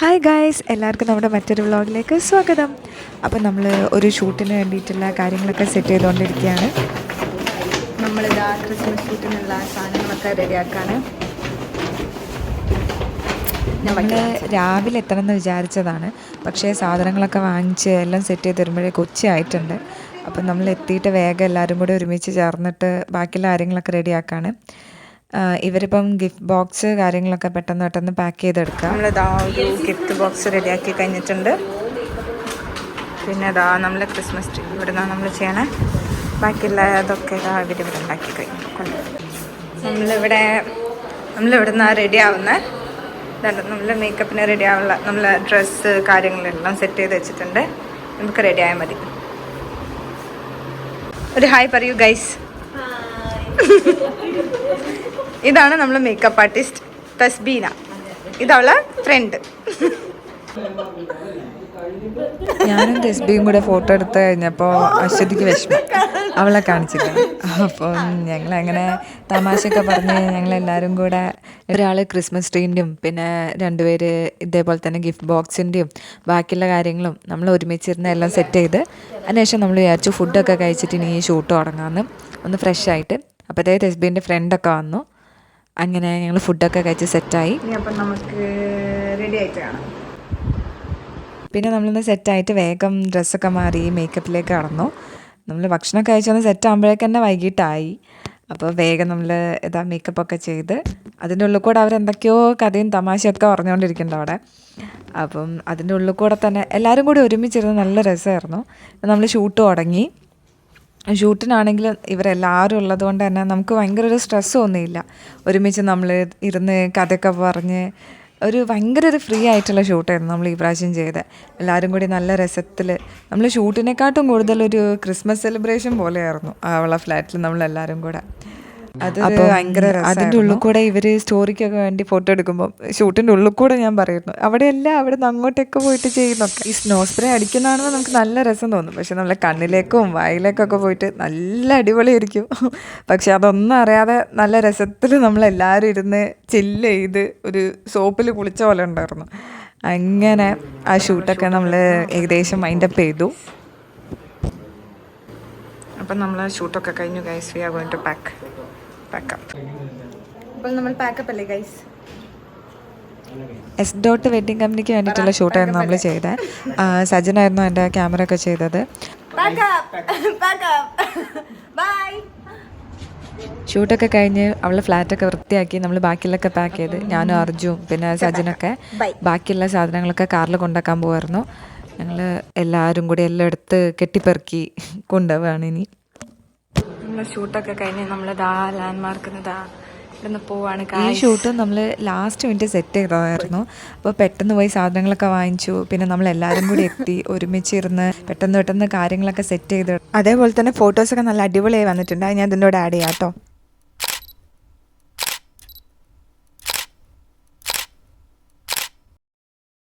Hi guys എല്ലാവർക്കും നമ്മുടെ മറ്റൊരു വ്ളോഗിലേക്ക് സ്വാഗതം. അപ്പം നമ്മൾ ഒരു ഷൂട്ടിന് വേണ്ടിയിട്ടുള്ള കാര്യങ്ങളൊക്കെ സെറ്റ് ചെയ്തുകൊണ്ടിരിക്കുകയാണ്. നമ്മളിതാ ക്രിസ്മസ് ഷൂട്ടിനുള്ള സാധനങ്ങളൊക്കെ റെഡിയാക്കാണ്. നമ്മൾ രാവിലെ എത്തണം എന്ന് വിചാരിച്ചതാണ്. പക്ഷേ സാധനങ്ങളൊക്കെ വാങ്ങിച്ച് എല്ലാം സെറ്റ് ചെയ്ത് വരുമ്പോഴേക്ക് ഉച്ചയായിട്ടുണ്ട് അപ്പം നമ്മൾ എത്തിയിട്ട് വേഗം എല്ലാവരും കൂടി ഒരുമിച്ച് ചേർന്നിട്ട് ബാക്കിയുള്ള കാര്യങ്ങളൊക്കെ റെഡിയാക്കാണ്. ഇവരിപ്പം ഗിഫ്റ്റ് ബോക്സ് കാര്യങ്ങളൊക്കെ പെട്ടെന്ന് പെട്ടെന്ന് പാക്ക് ചെയ്തെടുക്കാം. നമ്മളിതാ ഒരു ഗിഫ്റ്റ് ബോക്സ് റെഡിയാക്കി കഴിഞ്ഞിട്ടുണ്ട്. പിന്നെ ഇതാ നമ്മൾ ക്രിസ്മസ് ട്രീ ഇവിടെ നിന്നാണ് നമ്മൾ ചെയ്യണേ. ബാക്കിയുള്ള ഇതൊക്കെ ഇതാ ഇവർ ഇവിടെ ഉണ്ടാക്കി കഴിഞ്ഞു. നമ്മളിവിടെ നമ്മളിവിടെ നിന്നാണ് റെഡി ആവുന്നത് നമ്മൾ മേക്കപ്പിന് റെഡി ആവുള്ള നമ്മൾ ഡ്രസ്സ് കാര്യങ്ങളെല്ലാം സെറ്റ് ചെയ്ത് വെച്ചിട്ടുണ്ട്. നമുക്ക് റെഡി ആയാൽ മതി. ഒരു ഹായ് പറയൂ ഗൈസ് ഇതാണ് നമ്മൾ മേക്കപ്പ് ആർട്ടിസ്റ്റ് തസ്ബീന. ഇതവളെ ഫ്രണ്ട് ഞാനും തസ്ബിയും കൂടെ ഫോട്ടോ എടുത്ത് കഴിഞ്ഞപ്പോൾ അശ്വതിക്ക് വിഷമം. അവളെ കാണിച്ചില്ല. അപ്പോൾ ഞങ്ങൾ അങ്ങനെ തമാശയൊക്കെ പറഞ്ഞ് ഞങ്ങളെല്ലാവരും കൂടെ ഒരാൾ ക്രിസ്മസ് ട്രീന്റെയും പിന്നെ രണ്ടുപേര് ഇതേപോലെ തന്നെ ഗിഫ്റ്റ് ബോക്സിന്റെയും ബാക്കിയുള്ള കാര്യങ്ങളും നമ്മൾ ഒരുമിച്ചിരുന്ന് എല്ലാം സെറ്റ് ചെയ്ത് അതിനുശേഷം നമ്മൾ വിചാരിച്ചു ഫുഡൊക്കെ കഴിച്ചിട്ട് ഇനി ഈ ഷൂട്ട് തുടങ്ങാമെന്ന് ഒന്ന് ഫ്രഷ് ആയിട്ട്. അപ്പോഴത്തേ തെസ്ബീന്റെ ഫ്രണ്ടൊക്കെ വന്നു. അങ്ങനെ ഞങ്ങൾ ഫുഡൊക്കെ കഴിച്ച് സെറ്റായി. അപ്പം നമുക്ക് റെഡി ആയിട്ട് കാണാം. പിന്നെ നമ്മളിന്ന് സെറ്റായിട്ട് വേഗം ഡ്രസ്സൊക്കെ മാറി മേക്കപ്പിലേക്ക് കടന്നു. നമ്മൾ ഭക്ഷണം കഴിച്ചൊന്ന് സെറ്റ് ആകുമ്പോഴേക്ക് തന്നെ വൈകിട്ടായി. അപ്പോൾ വേഗം നമ്മൾ ഇതാ മേക്കപ്പൊക്കെ ചെയ്ത് അതിന്റെ ഉള്ളിൽ കൂടെ അവരെന്തൊക്കെയോ കഥയും തമാശയൊക്കെ പറഞ്ഞുകൊണ്ടിരിക്കുന്നുണ്ട് അവിടെ. അപ്പം അതിന്റെ ഉള്ളിൽ കൂടെ തന്നെ എല്ലാവരും കൂടി ഒരുമിച്ചിരുന്ന് നല്ല രസമായിരുന്നു. നമ്മൾ ഷൂട്ട് തുടങ്ങി. ഷൂട്ടിനാണെങ്കിൽ ഇവരെല്ലാവരും ഉള്ളത് കൊണ്ട് തന്നെ നമുക്ക് ഭയങ്കര ഒരു സ്ട്രെസ് ഒന്നുമില്ല. ഒരുമിച്ച് നമ്മൾ ഇരുന്ന് കഥയൊക്കെ പറഞ്ഞ് ഒരു ഭയങ്കര ഒരു ഫ്രീ ആയിട്ടുള്ള ഷൂട്ടായിരുന്നു നമ്മൾ ഈ പ്രാവശ്യം എല്ലാവരും കൂടി നല്ല രസത്തിൽ നമ്മൾ ഷൂട്ടിനെക്കാട്ടും കൂടുതലൊരു ക്രിസ്മസ് സെലിബ്രേഷൻ പോലെയായിരുന്നു അവളെ ഫ്ലാറ്റിൽ നമ്മളെല്ലാവരും കൂടെ. അത് ഭയങ്കര അതിന്റെ ഉള്ളിൽ കൂടെ ഇവർ സ്റ്റോറിക്കൊക്കെ വേണ്ടി ഫോട്ടോ എടുക്കുമ്പോൾ ഷൂട്ടിന്റെ ഉള്ളിൽ കൂടെ ഞാൻ പറയുന്നു. അവിടെയല്ല അവിടെ നിന്ന് അങ്ങോട്ടേക്ക് പോയിട്ട് ചെയ്യുന്നൊക്കെ. ഈ സ്നോ സ്പ്രേ അടിക്കുന്നതാണെന്ന് നമുക്ക് നല്ല രസം തോന്നും. പക്ഷെ നമ്മളെ കണ്ണിലേക്കും വായിലേക്കൊക്കെ പോയിട്ട് നല്ല അടിപൊളിയായിരിക്കും. പക്ഷെ അതൊന്നും അറിയാതെ നല്ല രസത്തിൽ നമ്മളെല്ലാവരും ഇരുന്ന് ചില്ല് ചെയ്ത് ഒരു സോപ്പിൽ കുളിച്ച പോലെ ഉണ്ടായിരുന്നു. അങ്ങനെ ആ ഷൂട്ടൊക്കെ നമ്മൾ ഏകദേശം മൈൻഡപ്പ് ചെയ്തു. അപ്പം നമ്മൾ ഷൂട്ടൊക്കെ കഴിഞ്ഞു guys we are going to pack pack up. അപ്പോൾ നമ്മൾ പാക്കപ്പ് അല്ലേ ഗൈസ് എസ് ഡോട്ട് വെഡിങ് കമ്പനിക്ക് വേണ്ടിയിട്ടുള്ള ഷൂട്ടായിരുന്നു നമ്മൾ ചെയ്തത് സജനായിരുന്നു എന്റെ ക്യാമറ ഒക്കെ ചെയ്തത്. ഷൂട്ടൊക്കെ കഴിഞ്ഞ് അവളെ ഫ്ലാറ്റൊക്കെ വൃത്തിയാക്കി നമ്മൾ ബാക്കിയുള്ളൊക്കെ പാക്ക് ചെയ്ത്. ഞാനും അർജുവും പിന്നെ സജനൊക്കെ ബാക്കിയുള്ള സാധനങ്ങളൊക്കെ കാറിൽ കൊണ്ടാക്കാൻ പോകുമായിരുന്നു ഞങ്ങൾ എല്ലാവരും കൂടി എല്ലാം എടുത്ത് കെട്ടിപ്പെറുക്കി കൊണ്ടുപോവാണ് ഇനി. നമ്മൾ ഷൂട്ടൊക്കെ കഴിഞ്ഞ് നമ്മൾ ദാ ലാൻഡ് മാർക്കിന് ദാ ഇവിടുന്ന് പോവാണ്. ഈ ഷൂട്ട് നമ്മൾ ലാസ്റ്റ് മിനിറ്റ് സെറ്റ് ചെയ്തതായിരുന്നു. അപ്പോൾ പെട്ടെന്ന് പോയി സാധനങ്ങളൊക്കെ വാങ്ങിച്ചു. പിന്നെ നമ്മൾ എല്ലാവരും കൂടി എത്തി ഒരുമിച്ചിരുന്ന് പെട്ടെന്ന് പെട്ടെന്ന് കാര്യങ്ങളൊക്കെ സെറ്റ് ചെയ്ത്. അതേപോലെ തന്നെ ഫോട്ടോസൊക്കെ നല്ല അടിപൊളിയായി വന്നിട്ടുണ്ട്. ഞാൻ ഇതിന്റെ കൂടെ ആഡ് ചെയ്യാം കേട്ടോ